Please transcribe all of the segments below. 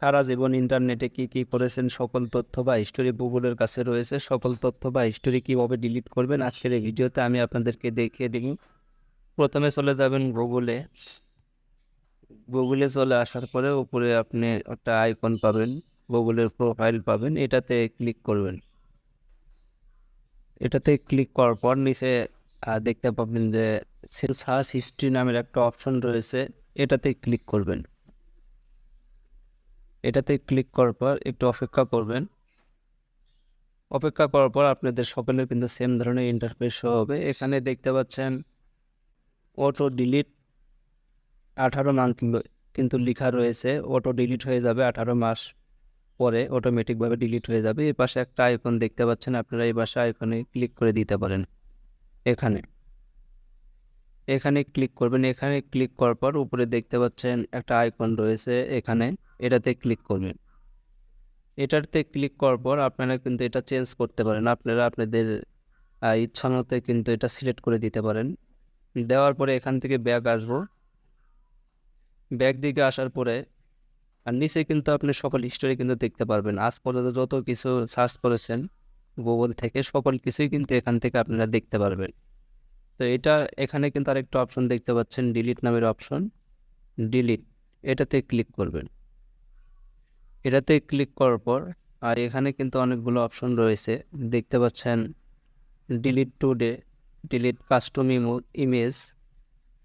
সারা জীবন ইন্টারনেটে কি কি করেছেন, সকল তথ্য বা হিস্টোরি গুগলের কাছে রয়েছে। সকল তথ্য বা হিস্টোরি কীভাবে ডিলিট করবেন, আজকের এই ভিডিওতে আমি আপনাদেরকে দেখিয়ে দিই। প্রথমে চলে যাবেন গুগলে গুগলে চলে আসার পরে উপরে আপনি একটা আইকন পাবেন গুগলের প্রোফাইল পাবেন, এটাতে ক্লিক করবেন। এটাতে ক্লিক করার পর নিচে দেখতে পাবেন যে সার্চ হিস্ট্রি নামের একটা অপশন রয়েছে, এটাতে ক্লিক করবেন। এটাতে ক্লিক করার পর একটু অপেক্ষা করবেন। অপেক্ষা করার পর আপনাদের সকলের কিন্তু সেম ধরনের ইন্টারফেস হবে। এখানে দেখতে পাচ্ছেন অটো ডিলিট আঠারো মান্থ কিন্তু লেখা রয়েছে। অটো ডিলিট হয়ে যাবে আঠারো মাস পরে অটোমেটিকভাবে ডিলিট হয়ে যাবে। এই পাশে একটা আইকন দেখতে পাচ্ছেন, আপনারা এই পাশে আইকনে ক্লিক করে দিতে পারেন। এখানে। এখানে ক্লিক করবেন। এখানে ক্লিক করার পর উপরে দেখতে পাচ্ছেন একটা আইকন রয়েছে এখানে। এটাতে ক্লিক করবেন। এটাতে ক্লিক করার পর আপনারা কিন্তু এটা চেঞ্জ করতে পারেন। আপনারা আপনাদের ইচ্ছা মতো কিন্তু এটা সিলেক্ট করে দিতে পারেন। দেওয়ার পরে এখান থেকে ব্যাগ আসব। ব্যাগ দিকে আসার পরে আর নিচে কিন্তু আপনি সকল হিস্টোরি কিন্তু দেখতে পারবেন। আজ পর্যন্ত যত কিছু সার্চ করেছেন গুগল থেকে সকল কিছুই কিন্তু এখান থেকে আপনারা দেখতে পারবেন। তো এটা এখানে কিন্তু আরেকটা অপশন দেখতে পাচ্ছেন ডিলিট নামের অপশন ডিলিট এটাতে ক্লিক করবেন। এটাতে ক্লিক করার পর, আর এখানে কিন্তু অনেকগুলো অপশন রয়েছে। দেখতে পাচ্ছেন delete today delete custom image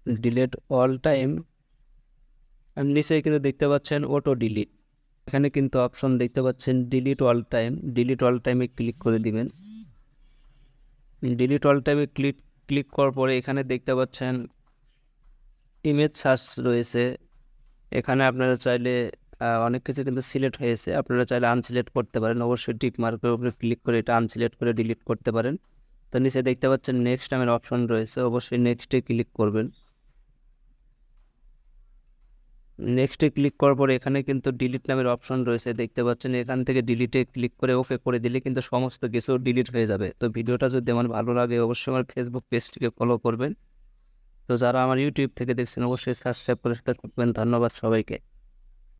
delete all time নিচে কিন্তু দেখতে পাচ্ছেন অটো ডিলিট এখানে কিন্তু অপশন দেখতে পাচ্ছেন delete all time delete all টাইমে ক্লিক করে দিবেন। ডিলিট অল টাইমে ক্লিক ক্লিক করার পরে এখানে দেখতে পাচ্ছেন ইমেজ সার্চ রয়েছে। এখানে আপনারা চাইলে অনেক কিছু কিন্তু সিলেক্ট হয়েছে। আপনারা চাইলে আনসিলেক্ট করতে পারেন। অবশ্যই টিক মার্কের উপরে ক্লিক করে এটা আনসিলেক্ট করে ডিলিট করতে পারেন। তো নিচে দেখতে পাচ্ছেন নেক্সট নামের অপশন রয়েছে। অবশ্যই নেক্সটে ক্লিক করবেন। নেক্সটে ক্লিক করার পরে এখানে কিন্তু ডিলিট নামের অপশন রয়েছে। দেখতে পাচ্ছেন এখান থেকে ডিলিটে ক্লিক করে ওকে করে দিলে কিন্তু সমস্ত কিছু ডিলিট হয়ে যাবে। তো ভিডিওটা যদি আমার ভালো লাগে অবশ্যই আমার ফেসবুক পেজটিকে ফলো করবেন। তো যারা আমার ইউটিউব থেকে দেখছেন অবশ্যই সাবস্ক্রাইব করে সাথে থাকবেন। ধন্যবাদ সবাইকে।